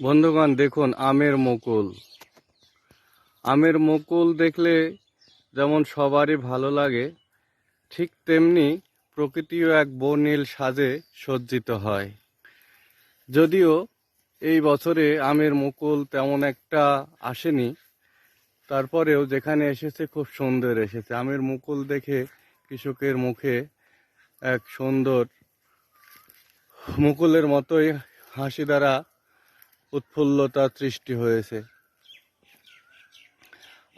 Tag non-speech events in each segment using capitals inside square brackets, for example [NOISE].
বন্ধুগণ, দেখুন, আমের মুকুল। আমের মুকুল দেখলে যেমন সবারই ভালো লাগে, ঠিক তেমনি প্রকৃতিও এক বর্ণিল সাজে সজ্জিত হয়। যদিও এই বছরে আমের মুকুল তেমন একটা আসেনি, তারপরেও যেখানে এসেছে খুব সুন্দর এসেছে। আমের মুকুল দেখে কৃষকের মুখে এক সুন্দর মুকুলের মতোই হাসি দ্বারা উৎফুল্লতা সৃষ্টি হয়েছে।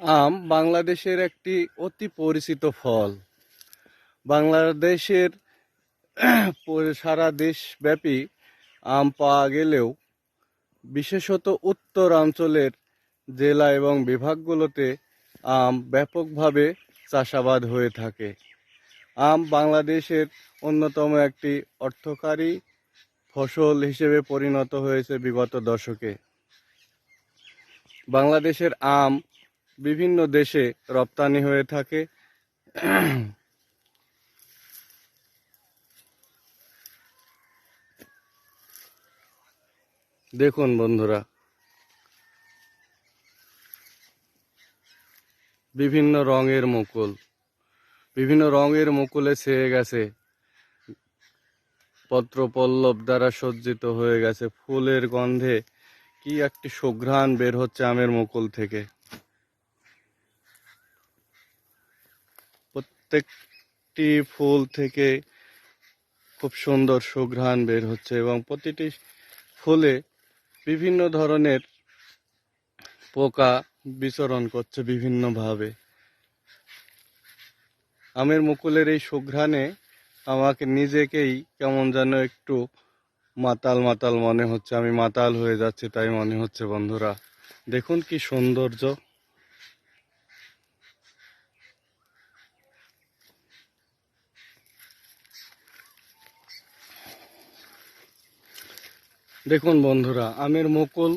আম বাংলাদেশের একটি অতি পরিচিত ফল। বাংলাদেশের [CLEARS THROAT] সারা দেশব্যাপী আম পাওয়া গেলেও বিশেষত উত্তরাঞ্চলের জেলা এবং বিভাগগুলোতে আম ব্যাপকভাবে চাষাবাদ হয়ে থাকে। আম বাংলাদেশের অন্যতম একটি অর্থকারী ফসল হিসেবে পরিণত হয়েছে বিগত দশকে। বাংলাদেশের আম বিভিন্ন দেশে রপ্তানি হয়ে থাকে। দেখুন বন্ধুরা, বিভিন্ন রঙের মুকুল, বিভিন্ন রঙের মুকুলে ছেয়ে গেছে পত্র পল্লব দ্বারা সজ্জিত হয়ে গেছে। ফুলের গন্ধে কি একটি সুঘ্রাণ বের হচ্ছে আমের মুকুল থেকে। প্রত্যেকটি ফুল থেকে খুব সুন্দর সুঘ্রাণ বের হচ্ছে এবং প্রতিটি ফুলে বিভিন্ন ধরনের পোকা বিচরণ করছে বিভিন্নভাবে। আমের মুকুলের এই সুঘ্রাণে আমাকে নিজেকেই কেমন যেন একটু মাতাল মাতাল মনে হচ্ছে। আমি মাতাল হয়ে যাচ্ছি, তাই মনে হচ্ছে বন্ধুরা। দেখুন কি সৌন্দর্য। দেখুন বন্ধুরা, আমের মুকুল,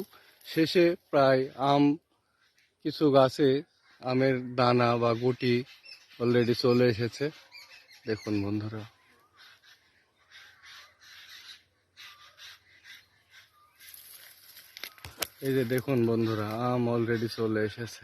শেষে প্রায় আম, কিছু গাছে আমের দানা বা গুটি অলরেডি চলে এসেছে। দেখুন বন্ধুরা। এই যে দেখুন বন্ধুরা আম অলরেডি চলে এসেছে।